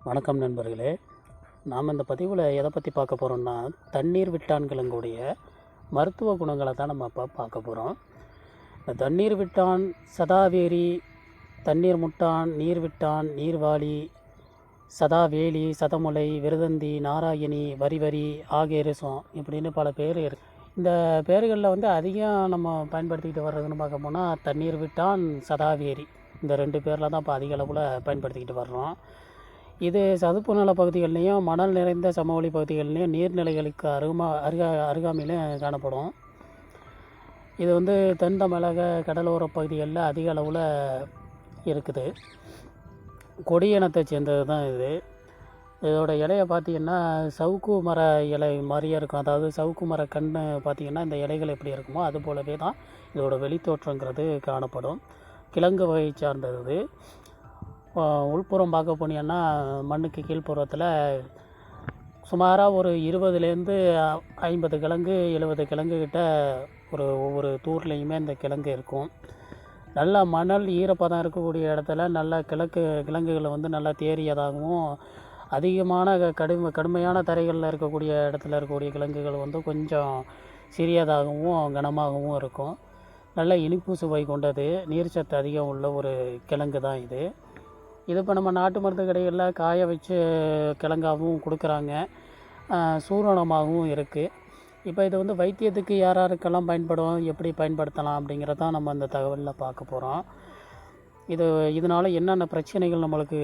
வணக்கம் நண்பர்களே. நாம் இந்த பதிவில் எதை பற்றி பார்க்க போகிறோம்னா தண்ணீர் விட்டான்களுடைய மருத்துவ குணங்களை தான் நம்ம இப்போ பார்க்க போகிறோம் இந்த தண்ணீர் விட்டான் சதாவேரி தண்ணீர் முட்டான் நீர் விட்டான் நீர்வாளி சதாவேலி சதமுலை விருதந்தி நாராயணி வரிவரி ஆகேரிசம் இப்படின்னு பல பேர் இருக்கு இந்த பேர்களில் வந்து அதிகம் நம்ம பயன்படுத்திக்கிட்டு வர்றதுன்னு பார்க்க போனால் தண்ணீர் விட்டான் சதாவேரி இந்த ரெண்டு பேரில் தான் இப்போ அதிக அளவில் பயன்படுத்திக்கிட்டு வர்றோம். இது சதுப்பு நில பகுதிகள்லேயும் மணல் நிறைந்த சமவெளி பகுதிகள்லேயும் நீர்நிலைகளுக்கு அருமா அருகா அருகாமையிலும் காணப்படும். இது வந்து தென் தமிழக கடலோர பகுதிகளில் அதிக அளவில் இருக்குது. கொடி இனத்தை சேர்ந்தது தான் இது. இதோட இலையை பார்த்தீங்கன்னா சவுக்கு மர இலை மாதிரியே இருக்கும். அதாவது சவுக்கு மர கன்று பார்த்தீங்கன்னா இந்த இலைகள் எப்படி இருக்குமோ அது போலவே தான் இதோட வெளித்தோற்றங்கிறது காணப்படும். கிழங்கு வகை சார்ந்தது உள்புறம் பார்க்க போனீங்கன்னா மண்ணுக்கு கீழ்ப்புறத்தில் சுமாராக ஒரு இருபதுலேருந்து ஐம்பது கிழங்கு எழுபது கிழங்கு கிட்ட ஒரு ஒவ்வொரு தூர்லேயுமே இந்த கிழங்கு இருக்கும். நல்லா மணல் ஈரப்பதம் இருக்கக்கூடிய இடத்துல நல்ல கிழக்கு கிழங்குகளை வந்து நல்லா தேறியதாகவும் அதிகமான க- கடுமை கடுமையான தரைகளில் இருக்கக்கூடிய இடத்துல இருக்கக்கூடிய கிழங்குகள் வந்து கொஞ்சம் சிறியதாகவும் கனமாகவும் இருக்கும். நல்ல இனிப்பு சுவை கொண்டது. நீர்ச்சத்து அதிகம் உள்ள ஒரு கிழங்கு தான் இது. இது இப்போ நம்ம நாட்டு மருந்து கடைகளில் காய வச்சு கிழங்காகவும் கொடுக்குறாங்க. சூரணமாகவும் இருக்குது இப்போ இது வந்து வைத்தியத்துக்கு யார் யாருக்கெல்லாம் பயன்படும் எப்படி பயன்படுத்தலாம் அப்படிங்கிறதான் நம்ம அந்த தகவலில் பார்க்க போகிறோம் இது இதனால் என்னென்ன பிரச்சனைகள் நம்மளுக்கு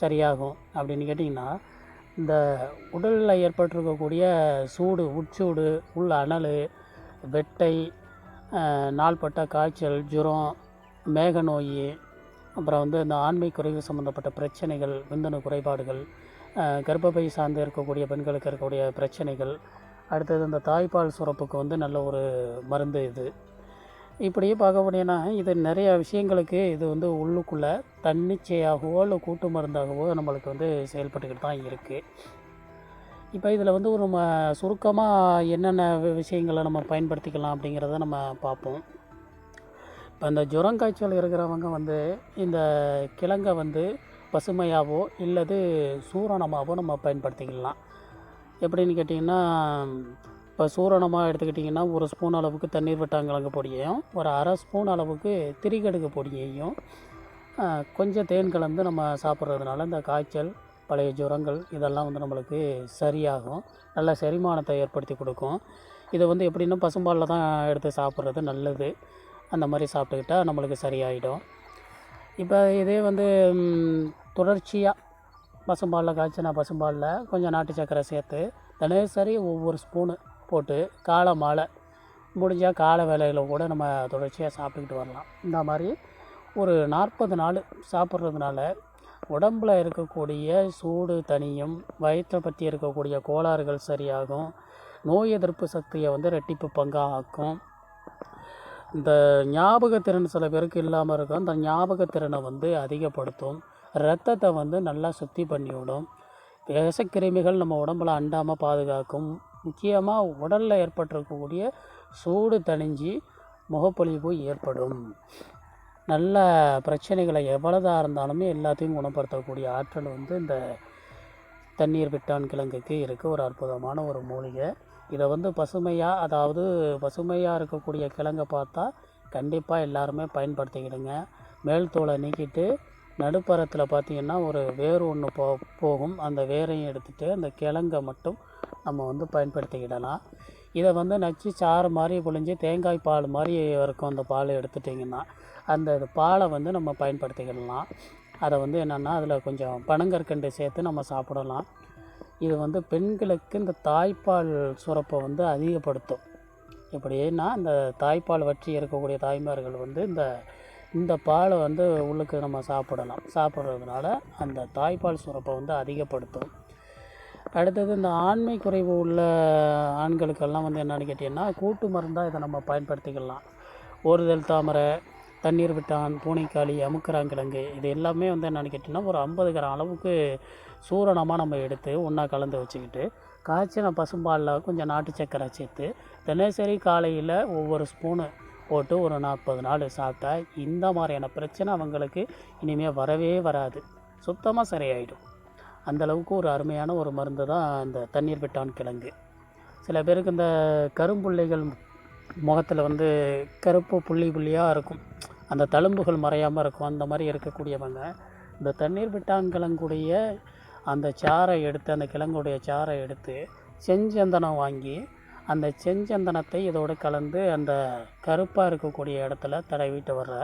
சரியாகும் அப்படின்னு கேட்டிங்கன்னா இந்த உடலில் ஏற்பட்டிருக்கக்கூடிய சூடு உட்சூடு உள்ள அனல் வெட்டை நாள்பட்ட காய்ச்சல் ஜுரம் மேக நோய் அப்புறம் வந்து இந்த ஆண்மை குறைவு சம்மந்தப்பட்ட பிரச்சனைகள் விந்தணு குறைபாடுகள் கர்ப்பப்பை சார்ந்து இருக்கக்கூடிய பெண்களுக்கு இருக்கக்கூடிய பிரச்சனைகள் அடுத்தது இந்த தாய்ப்பால் சுரப்புக்கு வந்து நல்ல ஒரு மருந்து இது. இப்படியே பார்க்க போனீங்கன்னா இது நிறைய விஷயங்களுக்கு இது வந்து உள்ளுக்குள்ளே தன்னிச்சையாகவோ இல்லை கூட்டு மருந்தாகவோ நம்மளுக்கு வந்து செயல்பட்டுக்கிட்டு தான் இருக்குது இப்போ இதில் வந்து ஒரு நம்ம சுருக்கமாக என்னென்ன விஷயங்களை நம்ம பயன்படுத்திக்கலாம் அப்படிங்கிறத நம்ம பார்ப்போம். இப்போ இந்த ஜுரங்காய்ச்சல் இருக்கிறவங்க வந்து இந்த கிழங்கை வந்து பசுமையாகவோ இல்லது சூரணமாகவோ நம்ம பயன்படுத்திக்கலாம். எப்படின்னு கேட்டிங்கன்னா இப்போ சூரணமாக எடுத்துக்கிட்டிங்கன்னா ஒரு ஸ்பூன் அளவுக்கு தண்ணீர் வட்டாங்கிழங்கு பொடியையும் ஒரு அரை ஸ்பூன் அளவுக்கு திரிகடுகு பொடியையும் கொஞ்சம் தேன் கலந்து நம்ம சாப்பிட்றதுனால இந்த காய்ச்சல் பழைய ஜுரங்கள் இதெல்லாம் வந்து நம்மளுக்கு சரியாகும். நல்ல செரிமானத்தை ஏற்படுத்தி கொடுக்கும். இதை வந்து எப்படின்னா பசும்பாலில் தான் எடுத்து சாப்பிட்றது நல்லது. அந்த மாதிரி சாப்பிட்டுக்கிட்டா நம்மளுக்கு சரியாயிடும். இப்போ இதே வந்து தொடர்ச்சியாக பசும்பாலில் காய்ச்சினா பசும்பாலில் கொஞ்சம் நாட்டு சக்கரை சேர்த்து தினசரி ஒவ்வொரு ஸ்பூனு போட்டு காலை மாலை முடிஞ்சால் காலை வேலையில் கூட நம்ம தொடர்ச்சியாக சாப்பிட்டுக்கிட்டு வரலாம். இந்த மாதிரி ஒரு நாற்பது நாள் சாப்பிட்றதுனால உடம்புல இருக்கக்கூடிய சூடு தனியும் வயிற்றை பற்றி இருக்கக்கூடிய கோளாறுகள் சரியாகும். நோய் எதிர்ப்பு சக்தியை வந்து ரெட்டிப்பு பங்காக ஆக்கும் இந்த ஞாபகத்திறன் சில பேருக்கு இல்லாமல் இருக்கும். அந்த ஞாபகத்திறனை வந்து அதிகப்படுத்தும். ரத்தத்தை வந்து நல்லா சுத்தி பண்ணிவிடும் விஷக்கிருமிகள் நம்ம உடம்புல அண்டாமல் பாதுகாக்கும். முக்கியமாக உடலில் ஏற்பட்டிருக்கக்கூடிய சூடு தணிஞ்சு முகப்பொழிவு ஏற்படும். நல்ல பிரச்சனைகளை எவ்வளோதாக இருந்தாலுமே எல்லாத்தையும் குணப்படுத்தக்கூடிய ஆற்றல் வந்து இந்த தண்ணீர் விட்டான் கிழங்குக்கு. இருக்குது ஒரு அற்புதமான ஒரு மூலிகை. இதை வந்து பசுமையாக அதாவது பசுமையாக இருக்கக்கூடிய கிழங்கை பார்த்தா கண்டிப்பாக எல்லாருமே பயன்படுத்திக்கிடுங்க. மேல் தோலை நீக்கிட்டு நடுப்பரத்தில் பார்த்தீங்கன்னா ஒரு வேர் ஒன்று போ போகும். அந்த வேரையும் எடுத்துகிட்டு அந்த கிழங்கை மட்டும் நம்ம வந்து பயன்படுத்திக்கிடலாம். இதை வந்து நச்சு சாறு மாதிரி புழிஞ்சு தேங்காய் பால் மாதிரி இருக்கும் அந்த பால் எடுத்துட்டிங்கன்னா அந்த பாலை வந்து நம்ம பயன்படுத்திக்கிடலாம். அதை வந்து என்னென்னா அதில் கொஞ்சம் பனங்கற்கண்டு சேர்த்து நம்ம சாப்பிடலாம். இது வந்து பெண்களுக்கு இந்த தாய்ப்பால் சுரப்பை வந்து அதிகப்படுத்தும். எப்படின்னா இந்த தாய்ப்பால் வற்றி இருக்கக்கூடிய தாய்மார்கள் வந்து இந்த இந்த பாலை வந்து உள்ளுக்கு நம்ம சாப்பிடலாம். சாப்பிட்றதுனால அந்த தாய்ப்பால் சுரப்பை வந்து அதிகப்படுத்தும். அடுத்தது இந்த ஆண்மை குறைவு உள்ள ஆண்களுக்கெல்லாம் வந்து என்னென்னு கேட்டிங்கன்னா கூட்டு மருந்தாக இதை நம்ம பயன்படுத்திக்கலாம். ஒருதல் தாமரை தண்ணீர் விட்டான் பூனைக்காளி அமுக்கராங்கிழங்கு இது எல்லாமே வந்து என்னென்னு கேட்டிங்கன்னா ஒரு ஐம்பது கிராம் அளவுக்கு சூரணமாக நம்ம எடுத்து ஒன்றா கலந்து வச்சுக்கிட்டு காய்ச்சின பசும்பாலில் கொஞ்சம் நாட்டு சக்கரை சேர்த்து தினசரி காலையில் ஒவ்வொரு ஸ்பூனு போட்டு ஒரு நாற்பது நாள் சாப்பிட்டா இந்த மாதிரியான பிரச்சனை அவங்களுக்கு இனிமேல் வரவே வராது. சுத்தமாக சரியாயிடும். அந்த அளவுக்கு ஒரு அருமையான ஒரு மருந்து தான் இந்த தண்ணீர் விட்டான் கிழங்கு. சில பேருக்கு இந்த கரும்புள்ளைகள் முகத்தில் வந்து கருப்பு புள்ளி புள்ளியாக இருக்கும். அந்த தழும்புகள் மறையாமல் இருக்கும். அந்த மாதிரி இருக்கக்கூடியவங்க இந்த தண்ணீர் விட்டாங்கிழங்குடைய அந்த சாறை எடுத்து அந்த கிழங்குடைய சாறை எடுத்து செஞ்சந்தனம் வாங்கி அந்த செஞ்சந்தனத்தை இதோடு கலந்து அந்த கருப்பாக இருக்கக்கூடிய இடத்துல தடவிட்டு வர்ற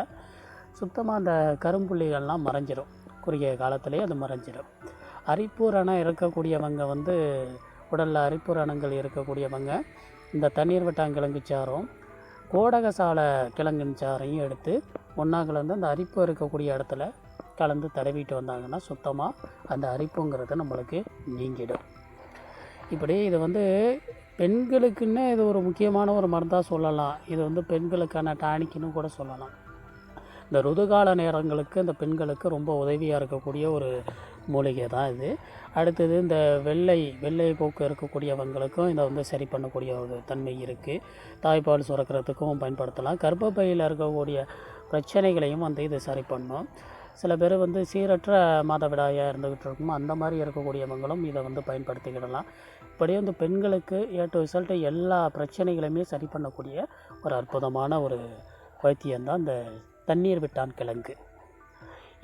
சுத்தமாக அந்த கரும்புள்ளிகள்லாம் மறைஞ்சிடும் குறுகிய காலத்திலே அது மறைஞ்சிடும் அரிப்பூரணம் இருக்கக்கூடியவங்க வந்து உடலில் அரிப்புரணங்கள் இருக்கக்கூடியவங்க இந்த தண்ணீர் வட்டாங்கிழங்கு சாறும் கோடகசாலை கிழங்கின் சாறையும் எடுத்து ஒன்றா கலந்து அந்த அரிப்பு இருக்கக்கூடிய இடத்துல கலந்து தடவிட்டு வந்தாங்கன்னா சுத்தமாக அந்த அரிப்புங்கிறது நம்மளுக்கு நீங்கிடும். இப்படி இது வந்து பெண்களுக்குன்னு இது ஒரு முக்கியமான ஒரு மருந்தாக சொல்லலாம். இது வந்து பெண்களுக்கான டானிக்குன்னு கூட சொல்லலாம். இந்த ருதுகால நேரங்களுக்கு இந்த பெண்களுக்கு ரொம்ப உதவியாக இருக்கக்கூடிய ஒரு மூலிகை தான் இது. அடுத்தது இந்த வெள்ளை வெள்ளை போக்கு இருக்கக்கூடியவங்களுக்கும் இதை வந்து சரி பண்ணக்கூடிய ஒரு தன்மை இருக்குது தாய்ப்பால் சுரக்கிறதுக்கும் பயன்படுத்தலாம். கர்ப்பப்பையில் இருக்கக்கூடிய பிரச்சனைகளையும் வந்து இது சரி பண்ணும். சில பேர் வந்து சீரற்ற மாதவிடாயாக இருந்துக்கிட்டு இருக்கும் அந்த மாதிரி இருக்கக்கூடியவங்களும் இதை வந்து பயன்படுத்திக்கிடலாம். இப்படியே வந்து பெண்களுக்கு ஏ டு ரிசல்ட்டு எல்லா பிரச்சனைகளையுமே சரி பண்ணக்கூடிய ஒரு அற்புதமான ஒரு வைத்தியம்தான் இந்த தண்ணீர் விட்டான் கிழங்கு.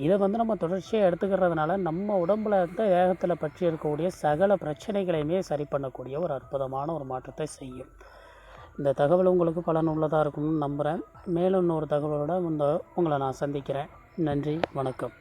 இதை வந்து நம்ம தொடர்ச்சியாக எடுத்துக்கிறதுனால நம்ம உடம்புல இருந்த வேகத்தில் பற்றி இருக்கக்கூடிய சகல பிரச்சனைகளையுமே சரி பண்ணக்கூடிய ஒரு அற்புதமான ஒரு மாற்றத்தை செய்யும். இந்த தகவல் உங்களுக்கு பலனுள்ளதாக இருக்கும்னு நம்புகிறேன் மேலும் இன்னொரு தகவலோட இந்த உங்களை நான் சந்திக்கிறேன். நன்றி வணக்கம்.